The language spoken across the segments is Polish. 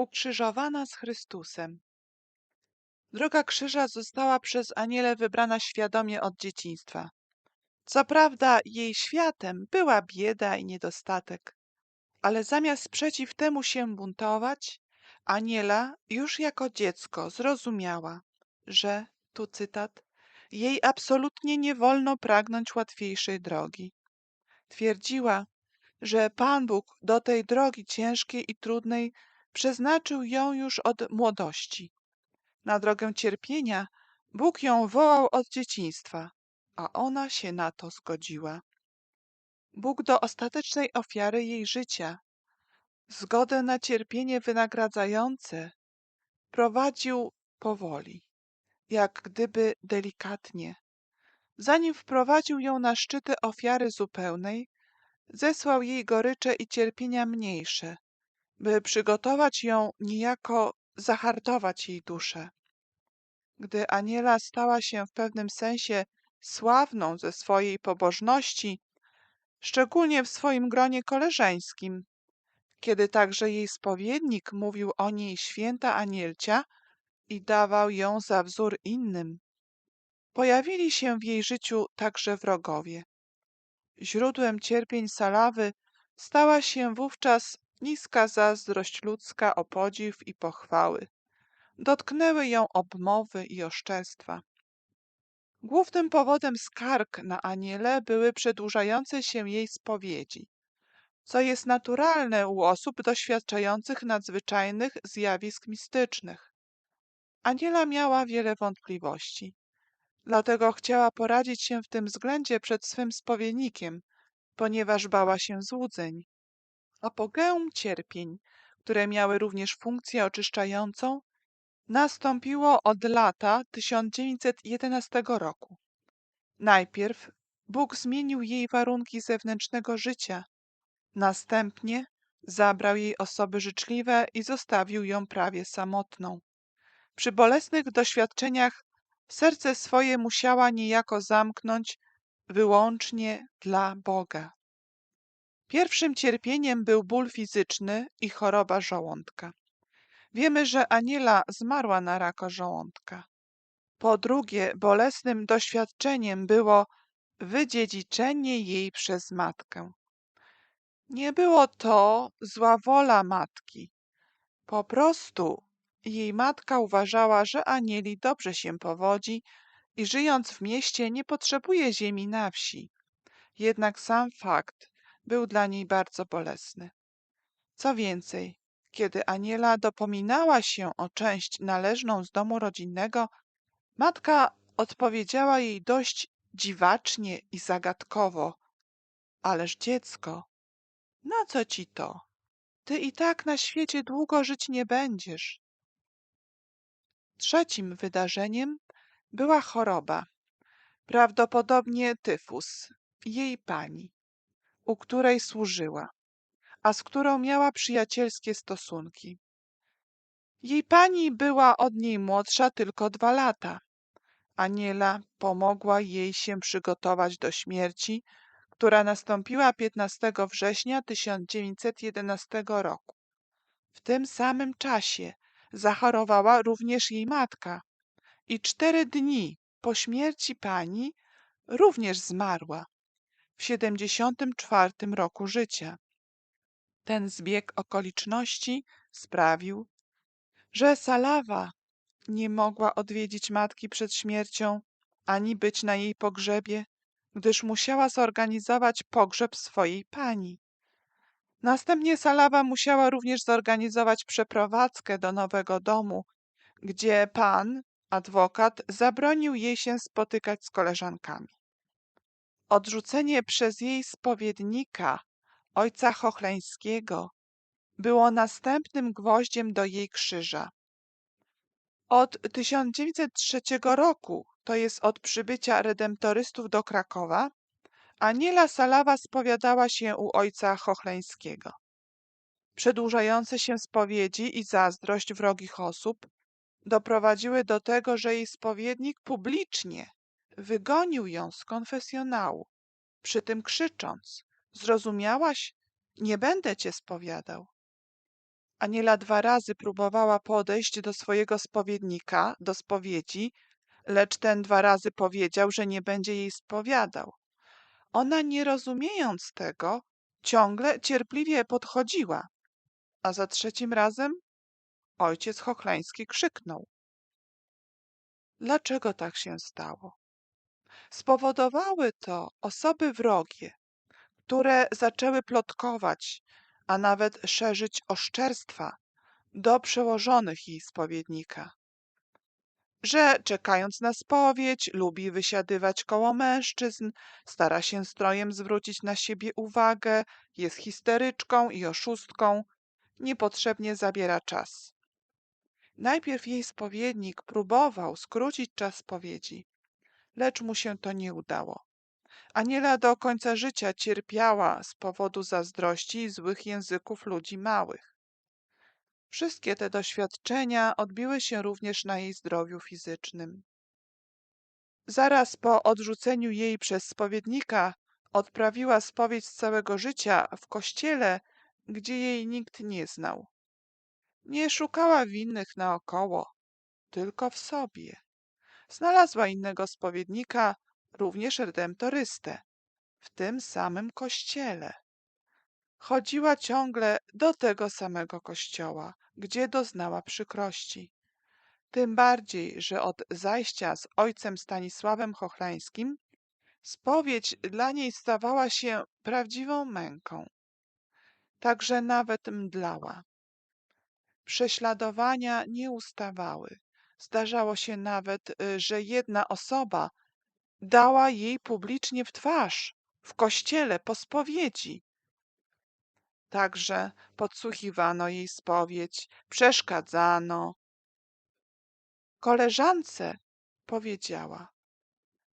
Ukrzyżowana z Chrystusem. Droga krzyża została przez aniele wybrana świadomie od dzieciństwa. Co prawda jej światem była bieda i niedostatek, ale zamiast przeciw temu się buntować, aniela już jako dziecko zrozumiała, że, tu cytat, jej absolutnie nie wolno pragnąć łatwiejszej drogi. Twierdziła, że Pan Bóg do tej drogi ciężkiej i trudnej przeznaczył ją już od młodości. Na drogę cierpienia Bóg ją wołał od dzieciństwa, a ona się na to zgodziła. Bóg do ostatecznej ofiary jej życia, zgodę na cierpienie wynagradzające, prowadził powoli, jak gdyby delikatnie. Zanim wprowadził ją na szczyty ofiary zupełnej, zesłał jej gorycze i cierpienia mniejsze, by przygotować ją niejako zahartować jej duszę. Gdy Aniela stała się w pewnym sensie sławną ze swojej pobożności, szczególnie w swoim gronie koleżeńskim, kiedy także jej spowiednik mówił o niej święta Anielcia i dawał ją za wzór innym, pojawili się w jej życiu także wrogowie. Źródłem cierpień Salawy stała się wówczas niska zazdrość ludzka o podziw i pochwały. Dotknęły ją obmowy i oszczerstwa. Głównym powodem skarg na Aniele były przedłużające się jej spowiedzi, co jest naturalne u osób doświadczających nadzwyczajnych zjawisk mistycznych. Aniela miała wiele wątpliwości. Dlatego chciała poradzić się w tym względzie przed swym spowiednikiem, ponieważ bała się złudzeń. Apogeum cierpień, które miały również funkcję oczyszczającą, nastąpiło od lata 1911 roku. Najpierw Bóg zmienił jej warunki zewnętrznego życia, następnie zabrał jej osoby życzliwe i zostawił ją prawie samotną. Przy bolesnych doświadczeniach serce swoje musiała niejako zamknąć wyłącznie dla Boga. Pierwszym cierpieniem był ból fizyczny i choroba żołądka. Wiemy, że Aniela zmarła na raka żołądka. Po drugie, bolesnym doświadczeniem było wydziedziczenie jej przez matkę. Nie było to zła wola matki. Po prostu jej matka uważała, że Anieli dobrze się powodzi i żyjąc w mieście nie potrzebuje ziemi na wsi. Jednak sam fakt był dla niej bardzo bolesny. Co więcej, kiedy Aniela dopominała się o część należną z domu rodzinnego, matka odpowiedziała jej dość dziwacznie i zagadkowo. Ależ dziecko, na co ci to? Ty i tak na świecie długo żyć nie będziesz. Trzecim wydarzeniem była choroba, prawdopodobnie tyfus, jej pani, u której służyła, a z którą miała przyjacielskie stosunki. Jej pani była od niej młodsza tylko dwa lata. Aniela pomogła jej się przygotować do śmierci, która nastąpiła 15 września 1911 roku. W tym samym czasie zachorowała również jej matka i cztery dni po śmierci pani również zmarła w 74 roku życia. Ten zbieg okoliczności sprawił, że Salawa nie mogła odwiedzić matki przed śmiercią ani być na jej pogrzebie, gdyż musiała zorganizować pogrzeb swojej pani. Następnie Salawa musiała również zorganizować przeprowadzkę do nowego domu, gdzie pan, adwokat, zabronił jej się spotykać z koleżankami. Odrzucenie przez jej spowiednika, ojca Chochleńskiego, było następnym gwoździem do jej krzyża. Od 1903 roku, to jest od przybycia redemptorystów do Krakowa, Aniela Salawa spowiadała się u ojca Chochleńskiego. Przedłużające się spowiedzi i zazdrość wrogich osób doprowadziły do tego, że jej spowiednik publicznie wygonił ją z konfesjonału, przy tym krzycząc: Zrozumiałaś? Nie będę cię spowiadał. Aniela dwa razy próbowała podejść do swojego spowiednika, do spowiedzi, lecz ten dwa razy powiedział, że nie będzie jej spowiadał. Ona, nie rozumiejąc tego, ciągle cierpliwie podchodziła, a za trzecim razem ojciec Chochlański krzyknął. Dlaczego tak się stało? Spowodowały to osoby wrogie, które zaczęły plotkować, a nawet szerzyć oszczerstwa do przełożonych jej spowiednika. Że czekając na spowiedź, lubi wysiadywać koło mężczyzn, stara się strojem zwrócić na siebie uwagę, jest histeryczką i oszustką, niepotrzebnie zabiera czas. Najpierw jej spowiednik próbował skrócić czas spowiedzi, lecz mu się to nie udało. Aniela do końca życia cierpiała z powodu zazdrości i złych języków ludzi małych. Wszystkie te doświadczenia odbiły się również na jej zdrowiu fizycznym. Zaraz po odrzuceniu jej przez spowiednika odprawiła spowiedź z całego życia w kościele, gdzie jej nikt nie znał. Nie szukała winnych naokoło, tylko w sobie. Znalazła innego spowiednika, również redemptorystę, w tym samym kościele. Chodziła ciągle do tego samego kościoła, gdzie doznała przykrości. Tym bardziej, że od zajścia z ojcem Stanisławem Chochlańskim spowiedź dla niej stawała się prawdziwą męką. Także nawet mdlała. Prześladowania nie ustawały. Zdarzało się nawet, y, że jedna osoba dała jej publicznie w twarz, w kościele, po spowiedzi. Także podsłuchiwano jej spowiedź, przeszkadzano. Koleżance powiedziała: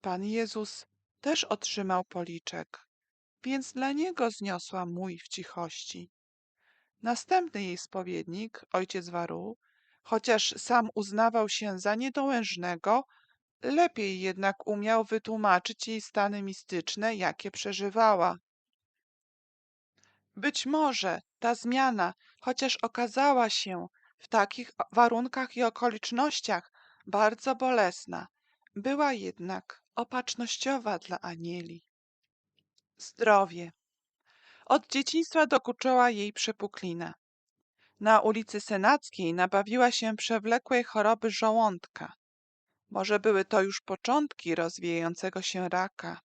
Pan Jezus też otrzymał policzek, więc dla niego zniosła mój w cichości. Następny jej spowiednik, ojciec Waru, chociaż sam uznawał się za niedołężnego, lepiej jednak umiał wytłumaczyć jej stany mistyczne, jakie przeżywała. Być może ta zmiana, chociaż okazała się w takich warunkach i okolicznościach bardzo bolesna, była jednak opatrznościowa dla Anieli. Zdrowie. Od dzieciństwa dokuczała jej przepuklina. Na ulicy Senackiej nabawiła się przewlekłej choroby żołądka. Może były to już początki rozwijającego się raka.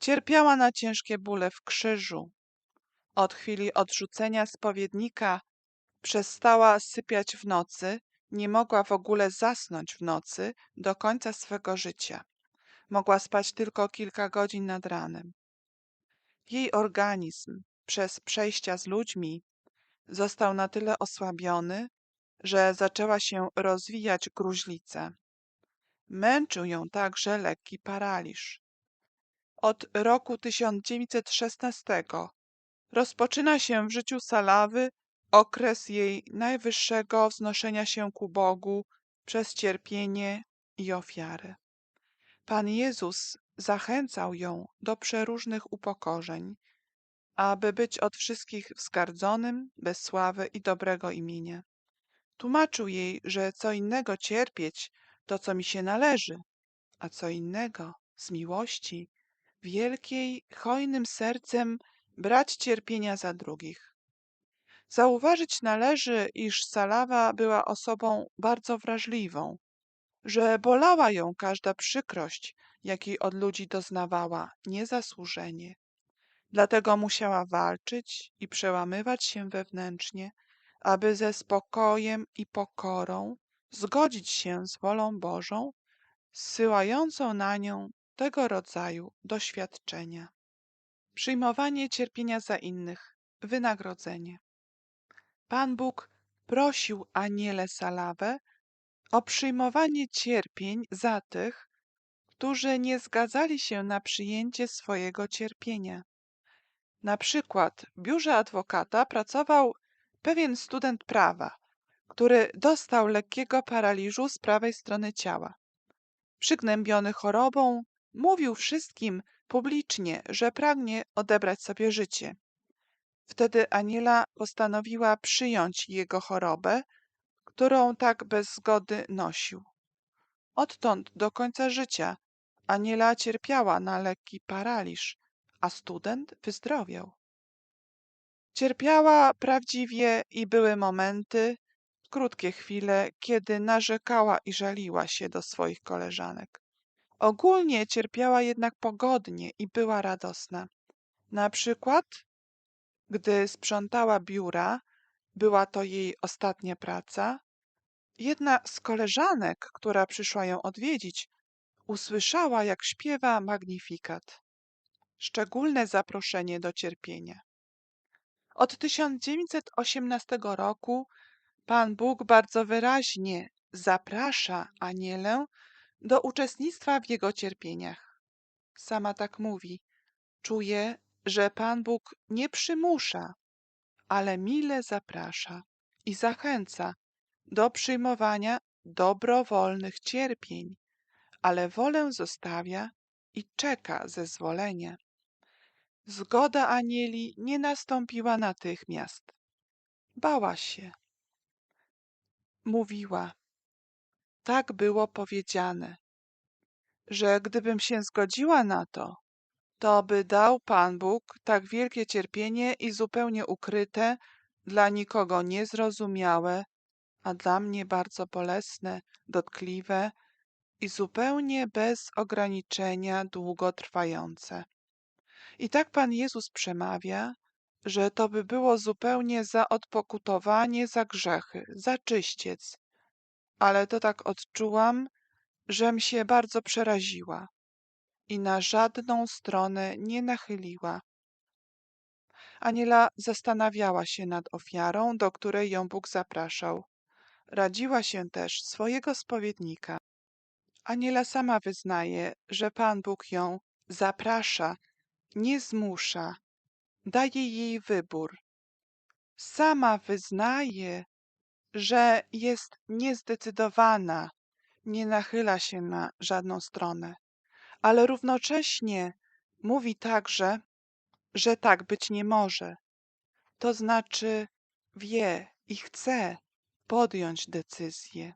Cierpiała na ciężkie bóle w krzyżu. Od chwili odrzucenia spowiednika przestała sypiać w nocy, nie mogła w ogóle zasnąć w nocy do końca swego życia. Mogła spać tylko kilka godzin nad ranem. Jej organizm przez przejścia z ludźmi został na tyle osłabiony, że zaczęła się rozwijać gruźlica. Męczył ją także lekki paraliż. Od roku 1916 rozpoczyna się w życiu Salawy okres jej najwyższego wznoszenia się ku Bogu przez cierpienie i ofiarę. Pan Jezus zachęcał ją do przeróżnych upokorzeń, aby być od wszystkich wzgardzonym, bez sławy i dobrego imienia. Tłumaczył jej, że co innego cierpieć to, co mi się należy, a co innego z miłości, wielkiej, hojnym sercem brać cierpienia za drugich. Zauważyć należy, iż Salawa była osobą bardzo wrażliwą, że bolała ją każda przykrość, jakiej od ludzi doznawała niezasłużenie. Dlatego musiała walczyć i przełamywać się wewnętrznie, aby ze spokojem i pokorą zgodzić się z wolą Bożą, zsyłającą na nią tego rodzaju doświadczenia. Przyjmowanie cierpienia za innych, wynagrodzenie. Pan Bóg prosił aniele Salawę o przyjmowanie cierpień za tych, którzy nie zgadzali się na przyjęcie swojego cierpienia. Na przykład w biurze adwokata pracował pewien student prawa, który dostał lekkiego paraliżu z prawej strony ciała. Przygnębiony chorobą, mówił wszystkim publicznie, że pragnie odebrać sobie życie. Wtedy Aniela postanowiła przyjąć jego chorobę, którą tak bez zgody nosił. Odtąd do końca życia Aniela cierpiała na lekki paraliż, a student wyzdrowiał. Cierpiała prawdziwie i były momenty, krótkie chwile, kiedy narzekała i żaliła się do swoich koleżanek. Ogólnie cierpiała jednak pogodnie i była radosna. Na przykład, gdy sprzątała biura, była to jej ostatnia praca, jedna z koleżanek, która przyszła ją odwiedzić, usłyszała, jak śpiewa magnifikat. Szczególne zaproszenie do cierpienia. Od 1918 roku Pan Bóg bardzo wyraźnie zaprasza Anielę do uczestnictwa w jego cierpieniach. Sama tak mówi. Czuję, że Pan Bóg nie przymusza, ale mile zaprasza i zachęca do przyjmowania dobrowolnych cierpień, ale wolę zostawia i czeka zezwolenia. Zgoda anieli nie nastąpiła natychmiast. Bała się. Mówiła, tak było powiedziane, że gdybym się zgodziła na to, to by dał Pan Bóg tak wielkie cierpienie i zupełnie ukryte, dla nikogo niezrozumiałe, a dla mnie bardzo bolesne, dotkliwe i zupełnie bez ograniczenia długotrwające. I tak Pan Jezus przemawia, że to by było zupełnie za odpokutowanie za grzechy, za czyściec. Ale to tak odczułam, żem się bardzo przeraziła i na żadną stronę nie nachyliła. Aniela zastanawiała się nad ofiarą, do której ją Bóg zapraszał. Radziła się też swojego spowiednika. Aniela sama wyznaje, że Pan Bóg ją zaprasza, nie zmusza, daje jej wybór. Sama wyznaje, że jest niezdecydowana, nie nachyla się na żadną stronę, ale równocześnie mówi także, że tak być nie może. To znaczy wie i chce podjąć decyzję.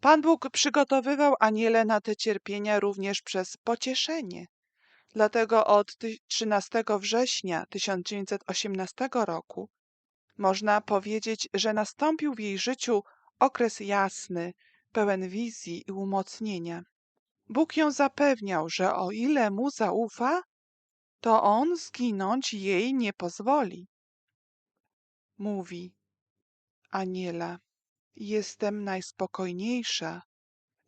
Pan Bóg przygotowywał aniele na te cierpienia również przez pocieszenie. Dlatego od 13 września 1918 roku można powiedzieć, że nastąpił w jej życiu okres jasny, pełen wizji i umocnienia. Bóg ją zapewniał, że o ile mu zaufa, to on zginąć jej nie pozwoli. Mówi Aniela, jestem najspokojniejsza,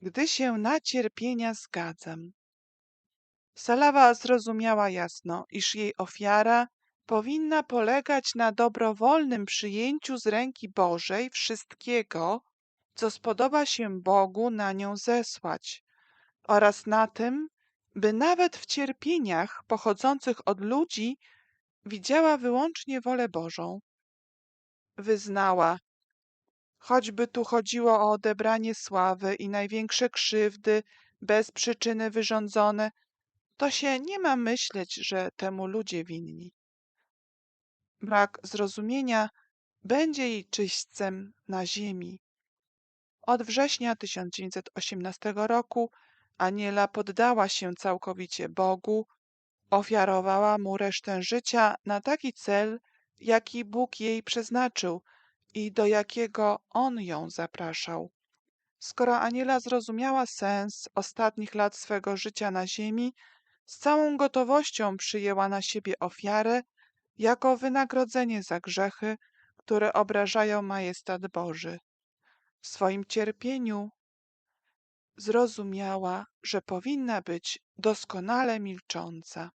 gdy się na cierpienia zgadzam. Salawa zrozumiała jasno, iż jej ofiara powinna polegać na dobrowolnym przyjęciu z ręki Bożej wszystkiego, co spodoba się Bogu na nią zesłać, oraz na tym, by nawet w cierpieniach pochodzących od ludzi widziała wyłącznie wolę Bożą. Wyznała, choćby tu chodziło o odebranie sławy i największe krzywdy bez przyczyny wyrządzone, to się nie ma myśleć, że temu ludzie winni. Brak zrozumienia będzie jej czyśćcem na ziemi. Od września 1918 roku Aniela poddała się całkowicie Bogu, ofiarowała mu resztę życia na taki cel, jaki Bóg jej przeznaczył i do jakiego On ją zapraszał. Skoro Aniela zrozumiała sens ostatnich lat swego życia na ziemi, z całą gotowością przyjęła na siebie ofiarę jako wynagrodzenie za grzechy, które obrażają majestat Boży. W swoim cierpieniu zrozumiała, że powinna być doskonale milcząca.